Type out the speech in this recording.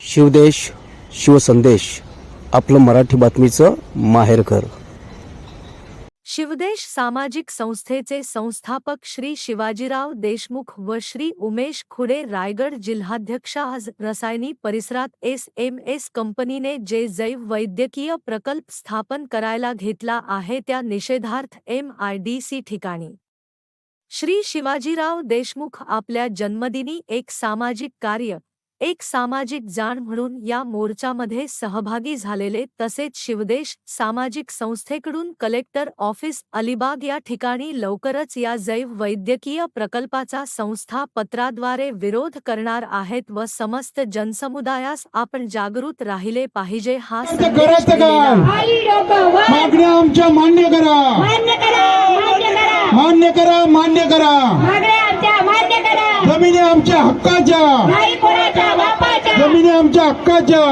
शिवदेश शिवसंदेश आपलं मराठी बातमीचं माहेरघर. शिवदेश सामाजिक संस्थेचे संस्थापक श्री शिवाजीराव देशमुख व श्री उमेश खुडे रायगड जिल्हाध्यक्ष आज रसायनी परिसरात एस एम एस कंपनीने जे जैव वैद्यकीय प्रकल्प स्थापन करायला घेतला आहे त्या निषेधार्थ एम आय डी सी ठिकाणी. श्री शिवाजीराव देशमुख आपल्या जन्मदिनी एक सामाजिक कार्य एक सामाजिक जाण म्हणून या मोर्चामध्ये सहभागी झालेले तसेच शिवदेश सामाजिक संस्थेकडून कलेक्टर ऑफिस अलिबाग या ठिकाणी लवकरच या जैव वैद्यकीय प्रकल्पाचा संस्था पत्राद्वारे विरोध करणार आहेत व समस्त जनसमुदायास आपण जागृत राहिले पाहिजे हा मागण्या आमच्या मान्य करा. मान्य करा मान्य करा. आमच्या मान्य करा. जमिनी आमच्या हक्काच्या. जमिनी आमच्या हक्काच्या.